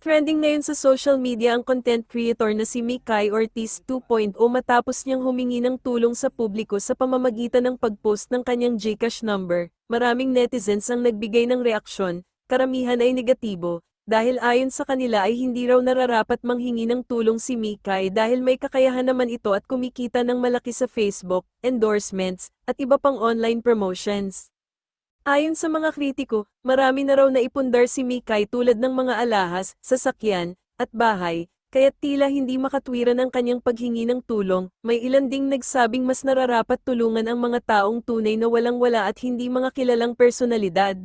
Trending ngayon sa social media ang content creator na si Mikay Ortiz 2.0 matapos niyang humingi ng tulong sa publiko sa pamamagitan ng pag-post ng kanyang Gcash number. Maraming netizens ang nagbigay ng reaksyon, karamihan ay negatibo, dahil ayon sa kanila ay hindi raw nararapat manghingi ng tulong si Mikay dahil may kakayahan naman ito at kumikita ng malaki sa Facebook, endorsements, at iba pang online promotions. Ayon sa mga kritiko, marami na raw naipundar si Mikay tulad ng mga alahas, sasakyan, at bahay, kaya't tila hindi makatwiran ang kanyang paghingi ng tulong, may ilan ding nagsabing mas nararapat tulungan ang mga taong tunay na walang-wala at hindi mga kilalang personalidad.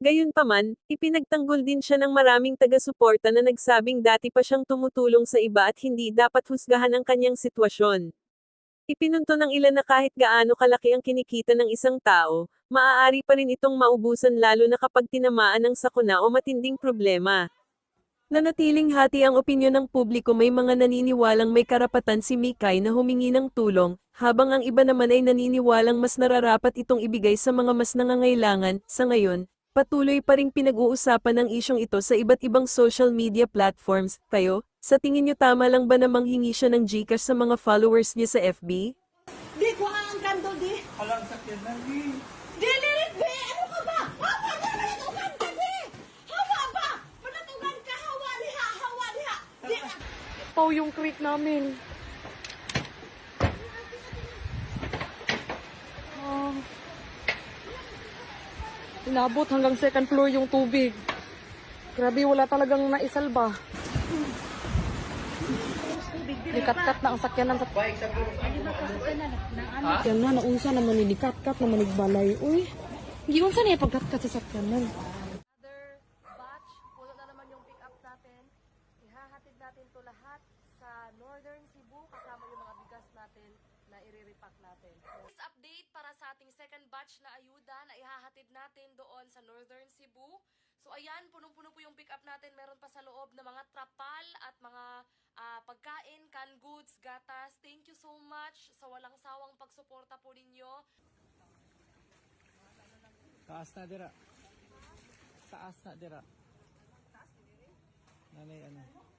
Gayunpaman, ipinagtanggol din siya ng maraming taga-suporta na nagsabing dati pa siyang tumutulong sa iba at hindi dapat husgahan ang kanyang sitwasyon. Ipinunto ng ilan na kahit gaano kalaki ang kinikita ng isang tao, maaari pa rin itong maubusan lalo na kapag tinamaan ng sakuna o matinding problema. Nanatiling hati ang opinyon ng publiko may mga naniniwalang may karapatan si Mikay na humingi ng tulong, habang ang iba naman ay naniniwalang mas nararapat itong ibigay sa mga mas nangangailangan. Sa ngayon, patuloy pa ring pinag-uusapan ang isyong ito sa iba't ibang social media platforms. Kayo, sa tingin nyo tama lang ba na manghingi siya ng Gcash sa mga followers niya sa FB? Di ko ang kanto di. Alam sa na Pau yung creek namin. Ah. inabot hanggang second floor yung tubig. Grabe, wala talagang naisalba. Nikat-kat na ang sakyanan sa... Yan na, naunsa naman ni nikat-kat naman nagbalay. Uy, hindi unsa niya pagkat-kat sa sakyanan. Another batch, puno na naman yung pick up natin. Ihahatid natin to lahat sa Northern Cebu kasama yung mga bigas natin na iriripak natin. So, update para sa ating second batch na ayuda na ihahatid natin doon sa Northern Cebu. So ayan, punong-puno po yung pick up natin. Meron pa sa loob na mga trapal at mga ah, pagkain, canned goods, gatas. Thank you so much sa walang sawang pagsuporta po ninyo. Taas na dira. Taas na dira. Nanay ano.